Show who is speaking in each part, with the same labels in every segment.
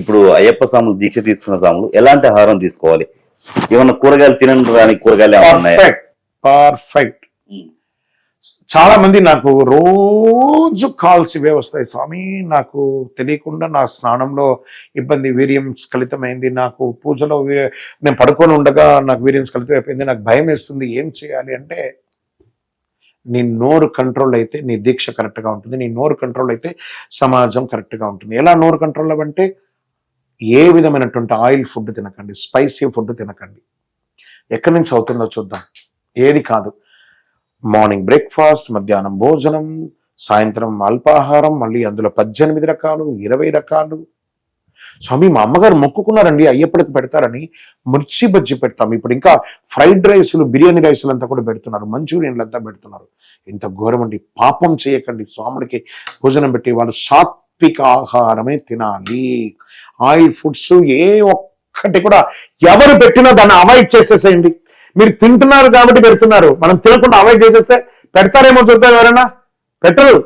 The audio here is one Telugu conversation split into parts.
Speaker 1: ఇప్పుడు అయ్యప్ప స్వాములు దీక్ష తీసుకున్న స్వాములు ఎలాంటి ఆహారం తీసుకోవాలి? ఏమన్నా కూరగాయలు తినడానికి కూరగాయలు
Speaker 2: పర్ఫెక్ట్ పర్ఫెక్ట్ చాలా మంది నాకు రోజు కాల్స్ ఇవే వస్తాయి. స్వామి నాకు తెలియకుండా నా స్నానంలో ఇబ్బంది వీర్యం స్ఖలితమైంది. నాకు పూజలో నేను పడుకొని ఉండగా నాకు వీర్యం స్ఖలితం అయిపోయింది నాకు భయం వేస్తుంది. ఏం చేయాలి అంటే నీ నోరు కంట్రోల్ అయితే నీ దీక్ష కరెక్ట్గా ఉంటుంది. నీ నోరు కంట్రోల్ అయితే సమాజం కరెక్ట్గా ఉంటుంది. ఎలా నోరు కంట్రోల్ అవ్వంటే ఏ విధమైనటువంటి ఆయిల్ ఫుడ్ తినకండి స్పైసీ ఫుడ్ తినకండి. ఎక్కడి నుంచి అవుతుందో చూద్దాం. ఏది కాదు. మార్నింగ్ బ్రేక్ఫాస్ట్ మధ్యాహ్నం భోజనం సాయంత్రం అల్పాహారం మళ్ళీ అందులో పద్దెనిమిది రకాలు ఇరవై రకాలు. స్వామి మా అమ్మగారు మొక్కుకున్నారండి అయ్యప్పటికి పెడతారని. మిర్చి బజ్జి పెడతాం. ఇప్పుడు ఇంకా ఫ్రైడ్ రైసులు బిర్యానీ రైసులు అంతా కూడా పెడుతున్నారు. మంచూరియన్లు అంతా పెడుతున్నారు. ఇంత ఘోరం అండి పాపం చేయకండి. స్వాముడికి భోజనం పెట్టి వాళ్ళు సాత్విక ఆహారమే తినాలి. ఆయిల్ ఫుడ్స్ ఏ ఒక్కటి కూడా ఎవరు పెట్టినా దాన్ని అవాయిడ్ చేసేసేయండి. మీరు తింటున్నారు కాబట్టి పెడుతున్నారు. మనం తినకుండా అవాయిడ్ చేసేస్తే పెడతారేమో చూద్దాం ఎవరైనా? పెట్టరు.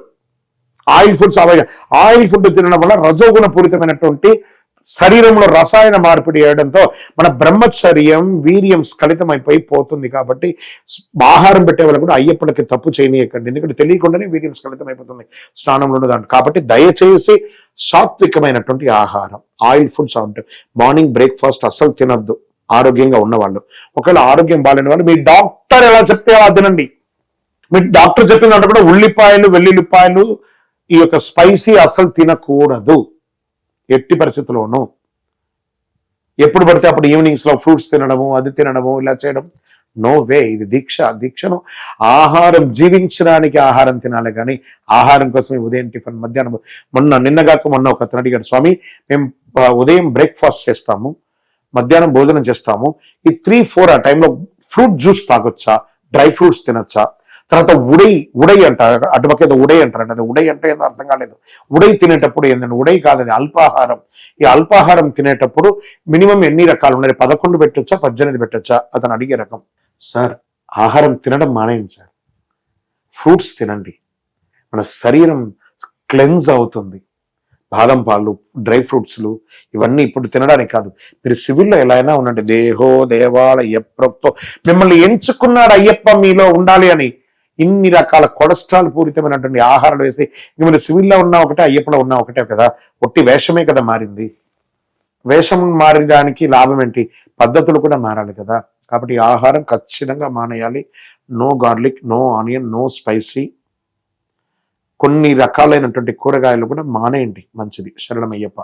Speaker 2: Oil foods avoid. Oil food తినడం వల్ల రజోగుణ పూరితమైనటువంటి శరీరంలో రసాయన మార్పిడి చేయడంతో మన బ్రహ్మచర్యం వీర్యం స్ఖలితమైపోయి పోతుంది కాబట్టి ఆహారం పెట్టే వాళ్ళు కూడా అయ్యప్పటికి తప్పు చేయనీయకండి. ఎందుకంటే తెలియకుండానే వీర్యం స్ఖలితం అయిపోతుంది స్నానంలో ఉండదు కాబట్టి దయచేసి సాత్వికమైనటువంటి ఆహారం. ఆయిల్ ఫుడ్స్ ఉంటాయి మార్నింగ్ బ్రేక్ఫాస్ట్ అస్సలు తినద్దు. ఆరోగ్యంగా ఉన్నవాళ్ళు. ఒకవేళ ఆరోగ్యం బాగాలేని వాళ్ళు మీ డాక్టర్ ఎలా చెప్తే అలా తినండి. మీ డాక్టర్ చెప్పిన దాంట్లో కూడా ఉల్లిపాయలు వెల్లుల్లిపాయలు ఈ యొక్క స్పైసీ అస్సలు తినకూడదు. ఎట్టి పరిస్థితుల్లోనూ ఎప్పుడు పడితే అప్పుడు ఈవినింగ్స్లో ఫ్రూట్స్ తినడము అది తినడము ఇలా చేయడం. నో వే ఇది దీక్ష దీక్షను. ఆహారం జీవించడానికి ఆహారం తినాలి కానీ ఆహారం కోసమే ఉదయం టిఫిన్ మధ్యాహ్నం. మొన్న నిన్నగాక మొన్న ఒక అతను అడిగాడు స్వామి మేము ఉదయం బ్రేక్ఫాస్ట్ చేస్తాము మధ్యాహ్నం భోజనం చేస్తాము. ఈ త్రీ ఫోర్ ఆ టైంలో ఫ్రూట్ జ్యూస్ తాగొచ్చా? డ్రై ఫ్రూట్స్ తినొచ్చా? తర్వాత ఉడై ఉడై అంటారు. అటుపక్క ఏదో ఉడై అంటారు అది ఉడై అంటే ఏదో అర్థం కాలేదు. ఉడై తినేటప్పుడు ఏంటంటే ఉడై కాదు అది అల్పాహారం. ఈ అల్పాహారం తినేటప్పుడు మినిమం ఎన్ని రకాలు ఉన్నాయి? పదకొండు పెట్టొచ్చా? పద్దెనిమిది పెట్టొచ్చా? అతను అడిగే రకం. సార్ ఆహారం తినడం మానేయండి సార్. ఫ్రూట్స్ తినండి. మన శరీరం క్లెన్స్ అవుతుంది. బాదం పాలు డ్రై ఫ్రూట్స్లు ఇవన్నీ ఇప్పుడు తినడానికి కాదు. మీరు సివిల్లో ఎలా అయినా ఉండండి. దేహో దేవాలయ ప్రోక్తో మిమ్మల్ని ఎంచుకున్నాడు అయ్యప్ప మీలో ఉండాలి అని. ఇన్ని రకాల కొలెస్ట్రాల్ పూరితమైనటువంటి ఆహారాలు వేసి ఇంక మీరు సివిల్లో ఉన్నా ఒకటే అయ్యప్పలో ఉన్నా ఒకటే కదా ఒట్టి వేషమే కదా మారింది. వేషం మారడానికి లాభం ఏంటి? పద్ధతులు కూడా మారాలి కదా. కాబట్టి ఆహారం ఖచ్చితంగా మానేయాలి. No garlic no onion no spicy. కొన్ని రకాలైనటువంటి కూరగాయలు కూడా మానేయండి. మంచిది. శరణమయ్యప్ప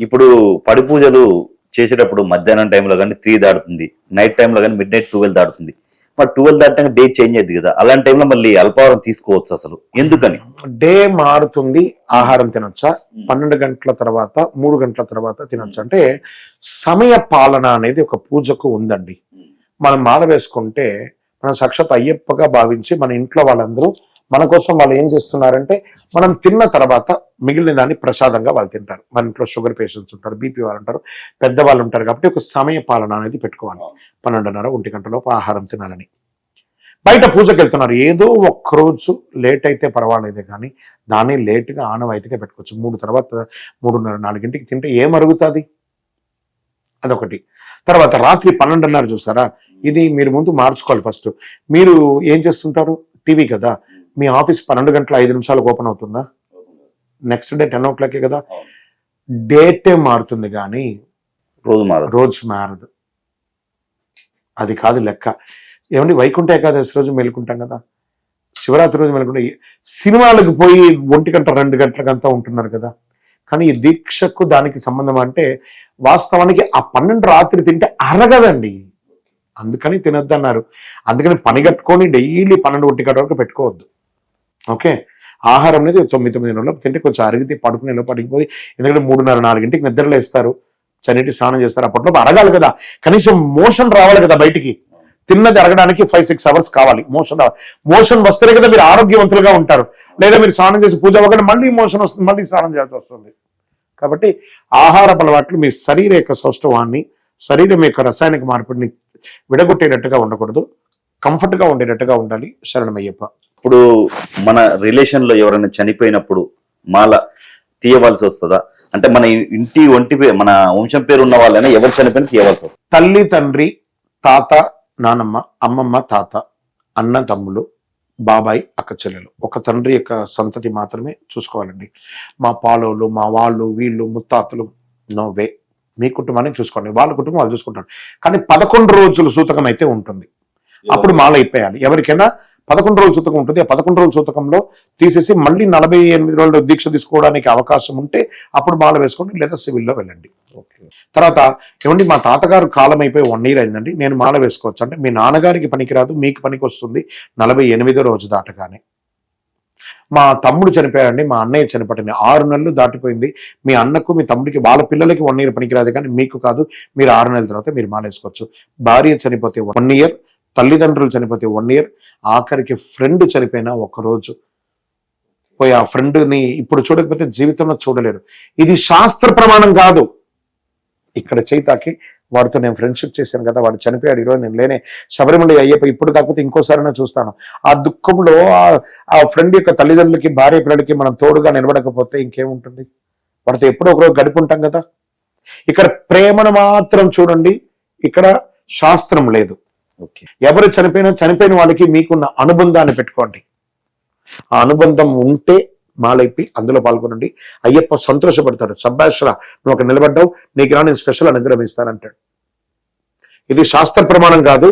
Speaker 1: ఇప్పుడు పడి పూజలు చేసేటప్పుడు మధ్యాహ్నం టైంలో కానీ త్రీ దాటుతుంది. నైట్ టైంలో కానీ మిడ్ నైట్ ట్వెల్వ్ దాటుతుంది. మరి ట్వెల్వ్ దాటాక డే చేంజ్ అయింది కదా. అలాంటి టైంలో మళ్ళీ అల్పాహారం తీసుకోవచ్చు అసలు. ఎందుకని?
Speaker 2: డే మారుతుంది ఆహారం తినొచ్చా? పన్నెండు గంటల తర్వాత మూడు గంటల తర్వాత తినొచ్చు? అంటే సమయ పాలన అనేది ఒక పూజకు ఉందండి. మనం మాల వేసుకుంటే మనం సాక్షాత్ అయ్యప్పగా భావించి మన ఇంట్లో వాళ్ళందరూ మన కోసం వాళ్ళు ఏం చేస్తున్నారంటే మనం తిన్న తర్వాత మిగిలిన దాన్ని ప్రసాదంగా వాళ్ళు తింటారు. మన ఇంట్లో షుగర్ పేషెంట్స్ ఉంటారు బీపీ వాళ్ళు ఉంటారు పెద్దవాళ్ళు ఉంటారు కాబట్టి ఒక సమయ పాలన అనేది పెట్టుకోవాలి. పన్నెండున్నర ఒంటి గంటలోపు ఆహారం తినాలని. బయట పూజకి వెళ్తున్నారు. ఏదో ఒక్కరోజు లేట్ అయితే పర్వాలేదే కానీ దాన్ని లేట్గా ఆనవాయితీగా పెట్టుకోవచ్చు. మూడు తర్వాత మూడున్నర నాలుగింటికి తింటే ఏం అరుగుతుంది? అదొకటి. తర్వాత రాత్రి పన్నెండున్నర చూసారా? ఇది మీరు ముందు మార్చుకోవాలి ఫస్ట్ మీరు ఏం చేస్తుంటారు? టీవీ కదా. మీ ఆఫీస్ పన్నెండు గంటల ఐదు నిమిషాలకు ఓపెన్ అవుతుందా? నెక్స్ట్ డే టెన్ ఓ క్లాకే కదా? డేటే మారుతుంది కానీ
Speaker 1: రోజు మారదు.
Speaker 2: రోజు మారదు. అది కాదు లెక్క. ఏమండి వైకుంఠ ఏకాదశి రోజు మేలుకుంటాం కదా? శివరాత్రి రోజు మేలుకుంటే. సినిమాలకు పోయి ఒంటి గంట రెండు గంటలకంతా ఉంటున్నారు కదా? కానీ ఈ దీక్షకు దానికి సంబంధం అంటే వాస్తవానికి ఆ పన్నెండు రాత్రి తింటే అరగదండి. అందుకని తినొద్దు అన్నారు అందుకని పని కట్టుకొని డైలీ పన్నెండు ఒంటి గంట వరకు పెట్టుకోవద్దు. ఓకే. ఆహారం అనేది తొమ్మిది తొమ్మిది నెలలు తింటే కొంచెం అరిగితే పడుకునే లోపు అరిగిపోయి ఎందుకంటే మూడున్నర నాలుగింటికి నిద్రలేస్తారు చన్నీటి స్నానం చేస్తారు. అప్పట్లో అరగాలి కదా. కనీసం మోషన్ రావాలి కదా బయటికి. తిన్నది అరగడానికి ఫైవ్ సిక్స్ అవర్స్ కావాలి. మోషన్ రావాలి. మోషన్ వస్తేనే కదా మీరు ఆరోగ్యవంతులుగా ఉంటారు. లేదా మీరు స్నానం చేసి పూజ అవ్వకుండా మళ్ళీ మోషన్ వస్తుంది మళ్ళీ స్నానం చేయాల్సి వస్తుంది. కాబట్టి ఆహార అలవాట్లు మీ శరీర యొక్క సౌష్ఠవాన్ని శరీరం యొక్క రసాయనిక మార్పిడిని విడగొట్టేటట్టుగా ఉండకూడదు. కంఫర్ట్గా ఉండేటట్టుగా ఉండాలి. శరణమయ్యప్ప.
Speaker 1: ఇప్పుడు మన రిలేషన్లో ఎవరైనా చనిపోయినప్పుడు మాల తీయవలసి వస్తుందా? అంటే మన ఇంటి ఒంటి మన వంశం పేరు ఉన్న వాళ్ళైనా ఎవరు చనిపోయినా తీయవలసి వస్తుంది?
Speaker 2: తల్లి తండ్రి తాత నానమ్మ అమ్మమ్మ తాత అన్న తమ్ముడు బాబాయ్ అక్క చెల్లెలు. ఒక తండ్రి యొక్క సంతతి మాత్రమే చూసుకోవాలండి. మా పాలోళ్ళు మా వాళ్ళు వీళ్ళు ముత్తాతలు నో వే. మీ కుటుంబాన్ని చూసుకోండి. వాళ్ళ కుటుంబం వాళ్ళు చూసుకుంటారు. కానీ పదకొండు రోజులు సూతకం అయితే ఉంటుంది. అప్పుడు మాల అయిపోయాలి ఎవరికైనా పదకొండు రోజుల సూతకం ఉంటుంది. ఆ పదకొండు రోజుల సూతకంలో తీసేసి మళ్ళీ నలభై ఎనిమిది రోజులు దీక్ష తీసుకోవడానికి అవకాశం ఉంటే అప్పుడు మాల వేసుకోండి లేదా సివిల్లో వెళ్ళండి. తర్వాత ఏమండి మా తాతగారు కాలం అయిపోయి వన్ ఇయర్ అయిందండి. నేను మాల వేసుకోవచ్చు అంటే మీ నాన్నగారికి పనికిరాదు మీకు పనికి వస్తుంది నలభై ఎనిమిదో రోజు దాటగానే. మా తమ్ముడు చనిపోయాడండి మా అన్నయ్య చనిపోయింది ఆరు నెలలు దాటిపోయింది. మీ అన్నకు మీ తమ్ముడికి వాళ్ళ పిల్లలకి వన్ ఇయర్ పనికిరాదు కానీ మీకు కాదు. మీరు ఆరు నెలల తర్వాత మీరు మాల వేసుకోవచ్చు. భార్య చనిపోతే వన్ ఇయర్ తల్లిదండ్రులు చనిపోతే వన్ ఇయర్ ఆఖరికి ఫ్రెండ్ చనిపోయినా ఒక్కరోజు పోయి ఆ ఫ్రెండ్ని ఇప్పుడు చూడకపోతే జీవితంలో చూడలేరు. ఇది శాస్త్ర ప్రమాణం కాదు. ఇక్కడ చైతాకి వాడితో నేను ఫ్రెండ్షిప్ చేశాను కదా వాడు చనిపోయాడు ఈరోజు నేను లేనే. శబరిమల అయ్యప్ప ఇప్పుడు కాకపోతే ఇంకోసారైనా చూస్తాను. ఆ దుఃఖంలో ఆ- ఫ్రెండ్ యొక్క తల్లిదండ్రులకి భార్య పిల్లలకి మనం తోడుగా నిలబడకపోతే ఇంకేముంటుంది? వాడితో ఎప్పుడో ఒకరోజు గడుపుంటాం ఉంటాం కదా. ఇక్కడ ప్రేమను మాత్రం చూడండి. ఇక్కడ శాస్త్రం లేదు. ఎవరు చనిపోయినా చనిపోయిన వాళ్ళకి మీకున్న అనుబంధాన్ని పెట్టుకోండి. ఆ అనుబంధం ఉంటే మాలైపి అందులో పాల్గొనండి. అయ్యప్ప సంతోషపడతాడు. సబ్బాశ్రా నువ్వు అక్కడ నిలబడ్డావు నీకు రా నేను స్పెషల్ అనుగ్రహం ఇస్తానంటాడు ఇది శాస్త్ర ప్రమాణం కాదు.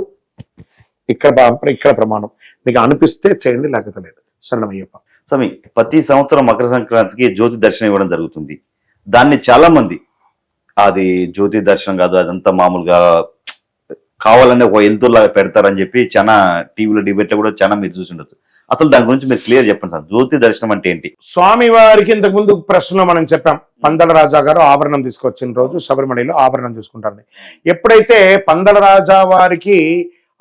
Speaker 2: ఇక్కడ ఇక్కడ ప్రమాణం. మీకు అనిపిస్తే చేయండి లేకపోతే లేదు. శరణం అయ్యప్ప.
Speaker 1: స్వామి ప్రతి సంవత్సరం మకర సంక్రాంతికి జ్యోతి దర్శనం ఇవ్వడం జరుగుతుంది. దాన్ని చాలా మంది అది జ్యోతి దర్శనం కాదు అదంతా మామూలుగా కావాలని ఒక ఎలుతులాగా పెడతారని చెప్పి చాలా టీవీలో డిబేట్లో కూడా చాలా మీరు చూసి ఉండొచ్చు. అసలు దాని గురించి మీరు క్లియర్ చెప్పండి సార్. జ్యోతి దర్శనం అంటే ఏంటి?
Speaker 2: స్వామి వారికి ఇంతకు ముందు ప్రశ్నలో మనం చెప్పాం. పందల రాజా గారు ఆభరణం తీసుకొచ్చిన రోజు శబరిమలలో ఆభరణం చూసుకుంటారని. ఎప్పుడైతే పందల రాజా వారికి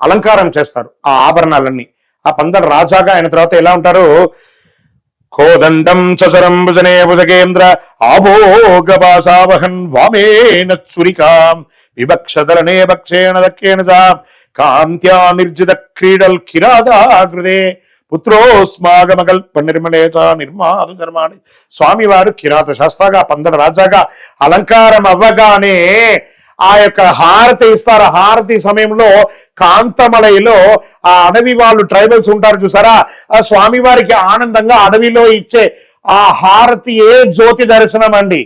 Speaker 2: అలంకారం చేస్తారు ఆ ఆభరణాలన్నీ ఆ పందల రాజాగా ఆయన తర్వాత ఎలా ఉంటారు? కోదండం చచరం భుజనే భుజగేంద్ర ఆభోగపాసావహన్ వామేన చురికాం విభక్షధరణే భక్షేణ దక్షేణ చ కాంత్యా నిర్జిత క్రీడల్ కిరాదాగృదే పుత్రోస్మాగమకల్ప నిర్మలేచ నిర్మాదు ధర్మాణి. స్వామివారు కిరాత శాస్త్రగా పందడ రాజాగా అలంకారం అవ్వగానే ఆ యొక్క హారతి ఇస్తారు? హారతి సమయంలో కాంతమలైలో ఆ అడవి వాళ్ళు ట్రైబల్స్ ఉంటారు చూసారా? ఆ స్వామివారికి ఆనందంగా అడవిలో ఇచ్చే ఆ హారతి ఏ జ్యోతి దర్శనం అండి?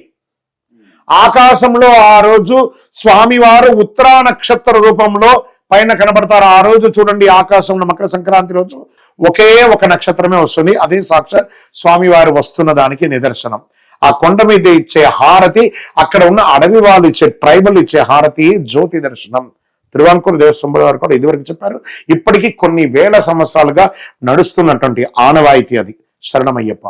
Speaker 2: ఆకాశంలో ఆ రోజు స్వామివారు ఉత్తరా నక్షత్ర రూపంలో పైన కనబడతారు. ఆ రోజు చూడండి ఆకాశంలో మకర సంక్రాంతి రోజు ఒకే ఒక నక్షత్రమే వస్తుంది. అదే సాక్షాత్ స్వామివారు వస్తున్న దానికి నిదర్శనం. ఆ కొండ మీద ఇచ్చే హారతి అక్కడ ఉన్న అడవి వాళ్ళు ఇచ్చే ట్రైబల్ ఇచ్చే హారతి జ్యోతి దర్శనం. తిరువాంకూరు దేవస్వం వారు కూడా ఇదివరకు చెప్పారు. ఇప్పటికీ కొన్ని వేల సంవత్సరాలుగా నడుస్తున్నటువంటి ఆనవాయితీ అది. శరణమయ్యప్ప.